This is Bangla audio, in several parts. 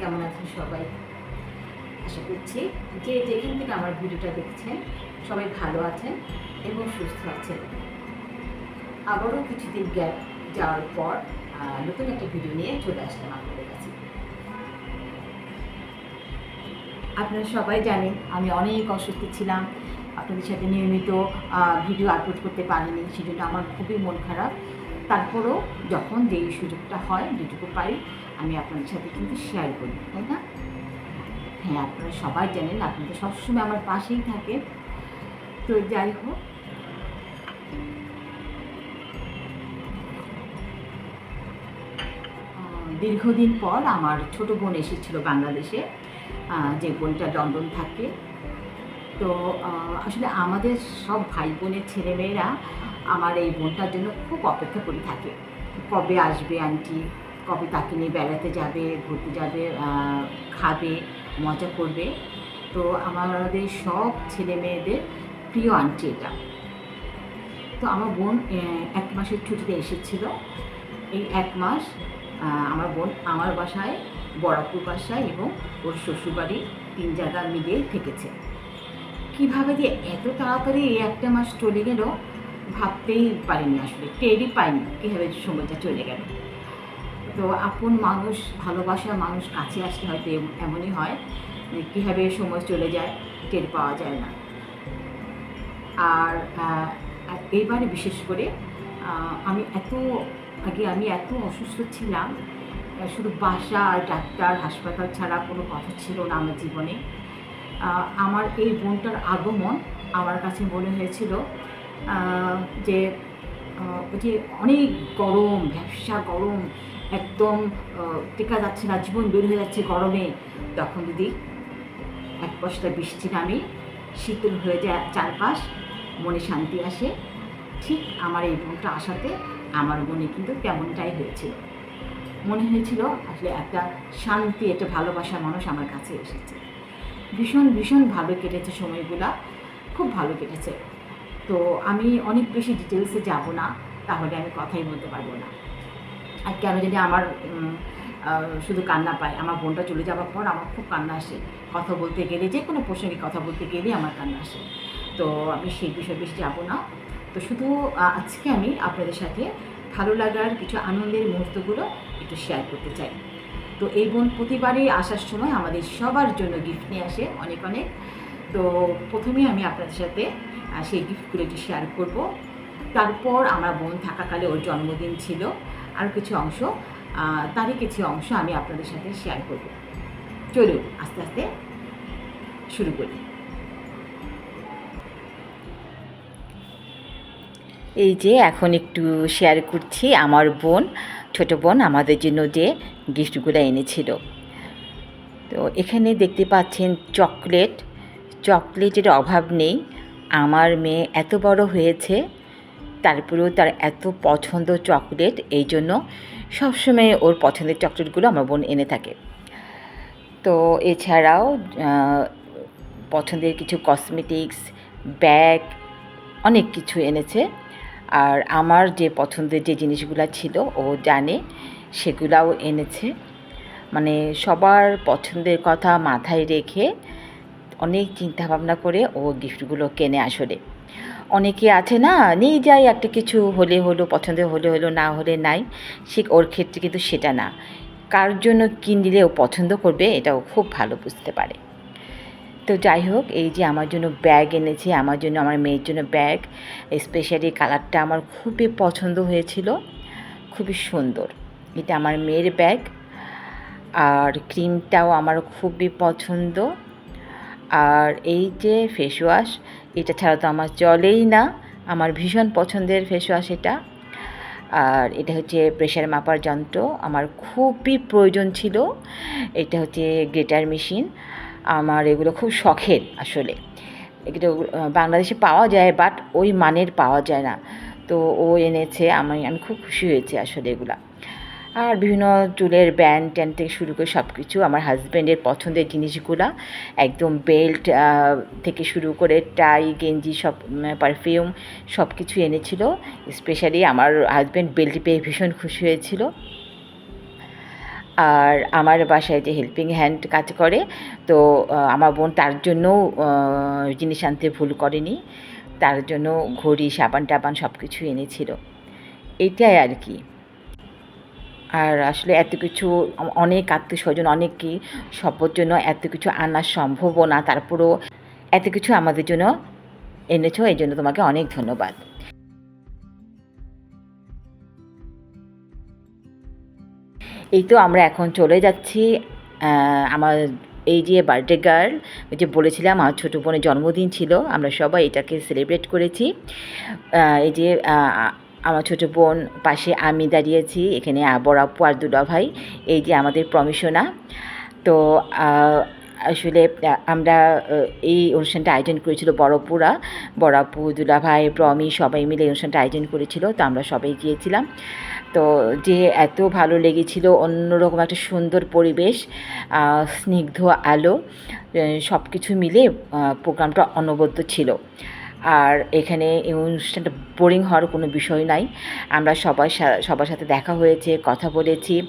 কেমন আছেন সবাই? আশা করছি যে যেখান থেকে আমার ভিডিওটা দেখছেন, সবাই ভালো আছেন এবং সুস্থ আছেন। আবারও কিছুদিন গ্যাপ যাওয়ার পর নতুন একটা ভিডিও নিয়ে চলে আসলাম আপনাদের কাছে। আপনারা সবাই জানেন, আমি অনেক অসুস্থ ছিলাম। আপনাদের সাথে নিয়মিত ভিডিও আপলোড করতে পারিনি, সেজন্য আমার খুবই মন খারাপ। তারপরেও যখন যেই সুযোগটা হয়, যেটুকু পারি আমি আপনাদের সাথে কিন্তু শেয়ার করি, তাই না? হ্যাঁ আপনারা সবাই জানেন, আপনি তো সবসময় আমার পাশেই থাকেন। তো যাই হোক। দীর্ঘদিন পর আমার ছোট বোন এসেছিল বাংলাদেশে। যে বোনটা লন্ডন থাকে। তো আসলে আমাদের সব ভাই বোনের ছেলেমেয়েরা আমার এই বোনটার জন্য খুব অপেক্ষা করে থাকে। কবে আসবে আন্টি? কবে তাকে নিয়ে বেড়াতে যাবে, ঘুরতে যাবে খাবে, মজা করবে। তো আমাদের সব ছেলে মেয়েদের প্রিয় আন্টি এটা। তো আমার বোন এক মাসের ছুটিতে এসেছিল। এই এক মাস আমার বোন আমার বাসায়, বড়াপুর বাসায় এবং ওর শ্বশুরবাড়ি তিন জায়গা মিলিয়ে থেকেছে। কীভাবে যে এত তাড়াতাড়ি এই একটা মাস চলে গেল ভাবতেই পারিনি আসলে, টেরই পাইনি কীভাবে সময়টা চলে গেল। তো আপন মানুষ, ভালোবাসার মানুষ কাছে আসলে হয়তো এম- এমনই হয় কীভাবে সময় চলে যায়, টের পাওয়া যায় না। আর এইবারে বিশেষ করে আমি এত, আগে আমি এত অসুস্থ ছিলাম শুধু বাসা আর ডাক্তার, হাসপাতাল ছাড়া কোনো কথা ছিল না আমার জীবনে। আমার এই বোনটার আগমন আমার কাছে মনে হয়েছিল যে ওই যে অনেক গরম, ব্যবসা গরম একদম টেকা যাচ্ছে না, জীবন বের হয়ে যাচ্ছে গরমে। তখন যদি এক পশলা বৃষ্টি নামে, শীতল হয়ে যায় চারপাশ, মনে শান্তি আসে। ঠিক আমার এই বোনটা আসাতে আমার মনে কিন্তু তেমনটাই হয়েছিল। মনে হয়েছিল আসলে একটা শান্তি, একটা ভালোবাসার মানুষ আমার কাছে এসেছে। ভীষণ ভীষণ ভালো কেটেছে সময়গুলা, খুব ভালো কেটেছে। তো আমি অনেক বেশি ডিটেলসে যাব না, তাহলে আমি কথাই বলতে পারব না। আর কেন জানি আমার শুধু কান্না পায়। আমার বোনটা চলে যাওয়ার পর আমার খুব কান্না আসে। কথা বলতে গেলে, যে কোনো প্রসঙ্গে কথা বলতে গেলেই আমার কান্না আসে। তো আমি সেই বিষয়ে বেশি যাব না। তো শুধু আজকে আমি আপনাদের সাথে ভালো লাগার কিছু আনন্দের মুহূর্তগুলো একটু শেয়ার করতে চাই। তো এই বোন প্রতিবারই আসার সময় আমাদের সবার জন্য গিফট নিয়ে আসে অনেক অনেক। তো প্রথমেই আমি আপনাদের সাথে সেই গিফটগুলো একটু শেয়ার করব। তারপর আমার বোন থাকাকালে ওর জন্মদিন ছিল। আর কিছু অংশ তারই কিছু অংশ আমি আপনাদের সাথে শেয়ার করব। চলুন, আস্তে আস্তে শুরু করি। এই যে এখন একটু শেয়ার করছি আমার বোন, ছোট বোন আমাদের জন্য যে গিফটগুলো এনেছিল। তো এখানে দেখতে পাচ্ছেন চকলেট চকলেটের অভাব নেই। আমার মেয়ে এত বড় হয়েছে তারপরেও তার এত পছন্দ চকলেট, এই জন্য সবসময় ওর পছন্দের চকলেটগুলো আমার বোন এনে থাকে। তো এছাড়াও পছন্দের কিছু কসমেটিক্স ব্যাগ অনেক কিছু এনেছে। আর আমার যে পছন্দের যে জিনিসগুলো ছিল, ও জানে, সেগুলাও এনেছে। মানে সবার পছন্দের কথা মাথায় রেখে অনেক চিন্তা ভাবনা করে ও গিফটগুলো কেনে আসলে। অনেকে আছে না নিয়ে যায় একটা কিছু হলে হলো, পছন্দ হলে হলো, না হলে নাই, সে ওর ক্ষেত্রে কিন্তু সেটা না। কার জন্য কিনলে ও পছন্দ করবে, এটাও খুব ভালো বুঝতে পারে। তো যাই হোক, এই যে আমার জন্য ব্যাগ এনেছে, আমার জন্য, আমার মেয়ের জন্য ব্যাগ স্পেশালি কালারটা আমার খুবই পছন্দ হয়েছিল, খুবই সুন্দর। এটা আমার মেয়ের ব্যাগ, আর ক্রিমটাও আমার খুবই পছন্দ। আর এই যে ফেস ওয়াশ এটা ছাড়া তো আমার চলেই না। আমার ভীষণ পছন্দের ফেস ওয়াশ এটা। আর এটা হচ্ছে প্রেশার মাপার যন্ত্র। আমার খুবই প্রয়োজন ছিল। এটা হচ্ছে গ্রেটার মেশিন। আমার এগুলো খুব শখের আসলে। এগুলো, বাংলাদেশে পাওয়া যায় বাট ওই মানের পাওয়া যায় না। তো ও এনেছে, আমি আমি খুব খুশি হয়েছি আসলে এগুলা। আর বিভিন্ন চুলের ব্যান্ড ট্যান্ড থেকে শুরু করে সব কিছু আমার হাজব্যান্ডের পছন্দের জিনিসগুলা, একদম বেল্ট থেকে শুরু করে টাই গেঞ্জি, সব পারফিউম সব কিছু এনেছিল। স্পেশালি আমার হাজব্যান্ড বেল্ট পেয়ে ভীষণ খুশি হয়েছিল। আর আমার বাসায় যে হেল্পিং হ্যান্ড কাজ করে, তো আমার বোন তার জন্যও জিনিস আনতে ভুল করেনি। তার জন্য ঘড়ি সাবান টাবান সব কিছু এনেছিল। এটাই আর কি। আর আসলে এত কিছু অনেক আত্মীয় স্বজন অনেকই সবার জন্য এত কিছু আনা সম্ভবও না। তারপরেও এত কিছু আমাদের জন্য এনেছো এই জন্য তোমাকে অনেক ধন্যবাদ। এই তো আমরা এখন চলে যাচ্ছি আমার এই যে বার্থডে গার্ল যে বলেছিলাম আমার ছোটো বোনের জন্মদিন ছিল, আমরা সবাই এটাকে সেলিব্রেট করেছি। এই যে আমার ছোটো বোন পাশে আমি দাঁড়িয়েছি, এখানে বড় আপু আর দুলা ভাই, এই যে আমাদের প্রমিশনা তো আসলে আমরা এই অনুষ্ঠানটা আয়োজন করেছিল বড়পুরা বড়াপু দুলাভাই প্রমি সবাই মিলে এই অনুষ্ঠানটা আয়োজন করেছিল, তো আমরা সবাই গিয়েছিলাম। তো, যে এত ভালো লেগেছিল, অন্যরকম একটা সুন্দর পরিবেশ স্নিগ্ধ আলো সব কিছু মিলে প্রোগ্রামটা অনবদ্য ছিল। আর এখানে এই অনুষ্ঠানটা বোরিং হওয়ার কোনো বিষয় নাই। আমরা সবার সা- সবার সাথে দেখা হয়েছে, কথা বলেছি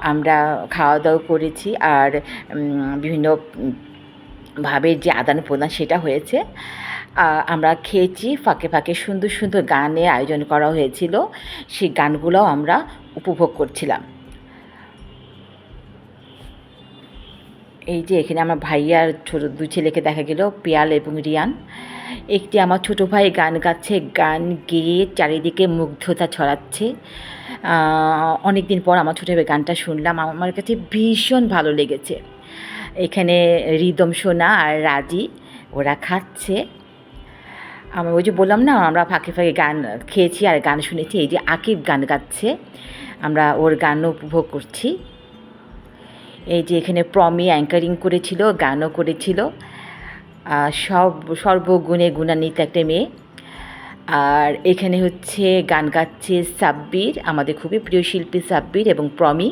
আমরা খাওয়া দাওয়া করেছি আর বিভিন্ন ভাবে যে আদান প্রদান সেটা হয়েছে। আমরা খেয়েছি, ফাঁকে ফাঁকে সুন্দর সুন্দর গানে আয়োজন করা হয়েছিল। সেই গানগুলোও আমরা উপভোগ করছিলাম। এই যে এখানে আমার ভাইয়ার ছোট দুই ছেলেকে দেখা গেল, পিয়াল এবং রিয়ান। একটি আমার ছোট ভাই গান গাচ্ছে, গান গেয়ে চারিদিকে মুগ্ধতা ছড়াচ্ছে। অনেক দিন পর আমার ছোটো ভাই গানটা শুনলাম, আমার কাছে ভীষণ ভালো লেগেছে। এখানে রিদম সোনা আর রাজি, ওরা খাচ্ছে। আমি ওই যে বললাম না, আমরা ফাঁকে ফাঁকে গান খেয়েছি আর গান শুনেছি, এই যে আকিব গান গাচ্ছে, আমরা ওর গানও উপভোগ করছি। এই যে এখানে প্রমি অ্যাঙ্কারিং করেছিল, গানও করেছিল। সব, সর্বগুণে গুণান্বিত একটা মেয়ে। আর এখানে হচ্ছে গান গাচ্ছে সাব্বির, আমাদের খুবই প্রিয় শিল্পী সাব্বির এবং প্রমি।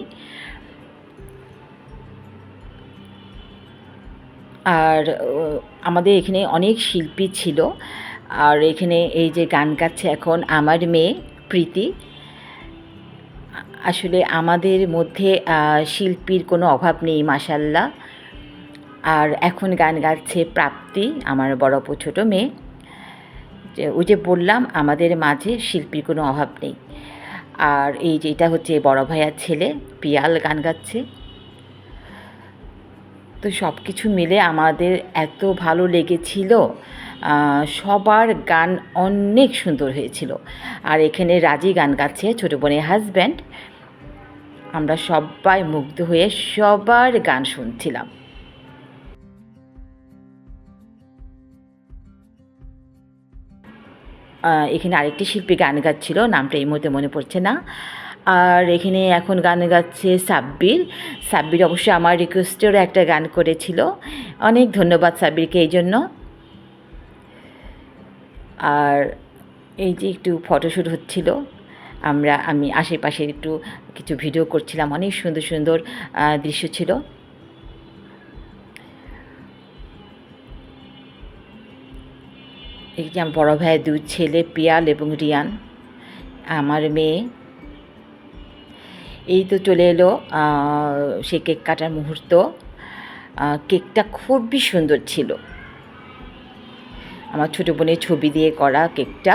আর আমাদের এখানে অনেক শিল্পী ছিল। আর এখানে এই যে গান গাচ্ছে এখন আমার মেয়ে প্রীতি। আসলে আমাদের মধ্যে শিল্পীর কোনো অভাব নেই মাসাল্লাহ আর এখন গান গাচ্ছে প্রাপ্তি, আমার বড় ছোটো মেয়ে। যে ওই যে বললাম, আমাদের মাঝে শিল্পীর কোনো অভাব নেই। আর এই যে এটা হচ্ছে বড় ভাইয়ার ছেলে, পিয়াল গান গাচ্ছে। তো সব কিছু মিলে আমাদের এত ভালো লেগেছিল সবার গান অনেক সুন্দর হয়েছিল। আর এখানে রাজি গান গাচ্ছে ছোটো বোনের হাজব্যান্ড আমরা সবাই মুগ্ধ হয়ে সবার গান শুনছিলাম। এখানে আরেকটি শিল্পী গান গাচ্ছিল, নামটা এই মুহূর্তে মনে পড়ছে না। আর এখানে এখন গান গাচ্ছে সাব্বির। সাব্বির অবশ্যই আমার রিকোয়েস্টেরও একটা গান করেছিল। অনেক ধন্যবাদ সাব্বিরকে এই জন্য। আর এই যে একটু ফটোশ্যুট হচ্ছিল, আমরা, আমি আশেপাশে একটু কিছু ভিডিও করছিলাম, অনেক সুন্দর সুন্দর দৃশ্য ছিল। এই যে আমার বড় ভাইয়ের দুই ছেলে, পিয়াল এবং রিয়ান, আমার মেয়ে। এই তো চলে এলো সে কেক কাটার মুহূর্ত। কেকটা খুবই সুন্দর ছিল। আমার ছোটো বোনের ছবি দিয়ে করা কেকটা।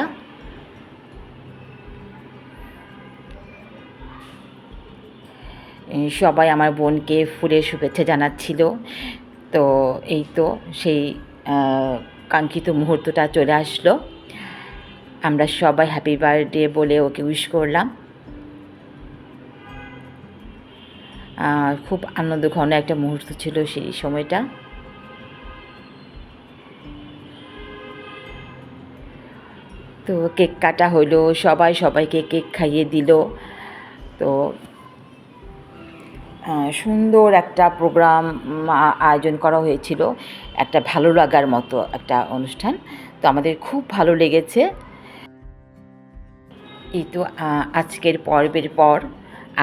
সবাই আমার বোনকে ফুলের শুভেচ্ছা জানাচ্ছিল। তো এই তো সেই কাঙ্ক্ষিত মুহূর্তটা চলে আসলো। আমরা সবাই হ্যাপি বার্থডে বলে ওকে উইশ করলাম। খুব আনন্দ ঘন একটা মুহূর্ত ছিল সেই সময়টা। তো কেক কাটা হলো, সবাই সবাইকে কেক খাইয়ে দিল। তো সুন্দর একটা প্রোগ্রাম আয়োজন করা হয়েছিল। একটা ভালো লাগার মতো একটা অনুষ্ঠান। তো আমাদের খুব ভালো লেগেছে। এই তো আজকের পর্বের পর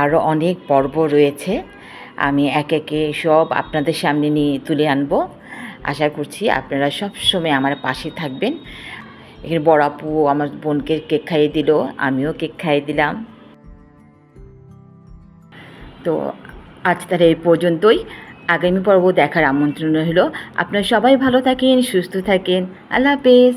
আরও অনেক পর্ব রয়েছে। আমি এক একে সব আপনাদের সামনে নিয়ে তুলে আনব। আশা করছি আপনারা সব সময় আমার পাশে থাকবেন। এখানে বড় আপু আমার বোনকে কেক খাইয়ে দিল, আমিও কেক খাইয়ে দিলাম। তো আজ তাহলে এই পর্যন্তই। আগামী পর্ব দেখার আমন্ত্রণ রইল। আপনারা সবাই ভালো থাকেন, সুস্থ থাকেন। আল্লাহ হাফেজ।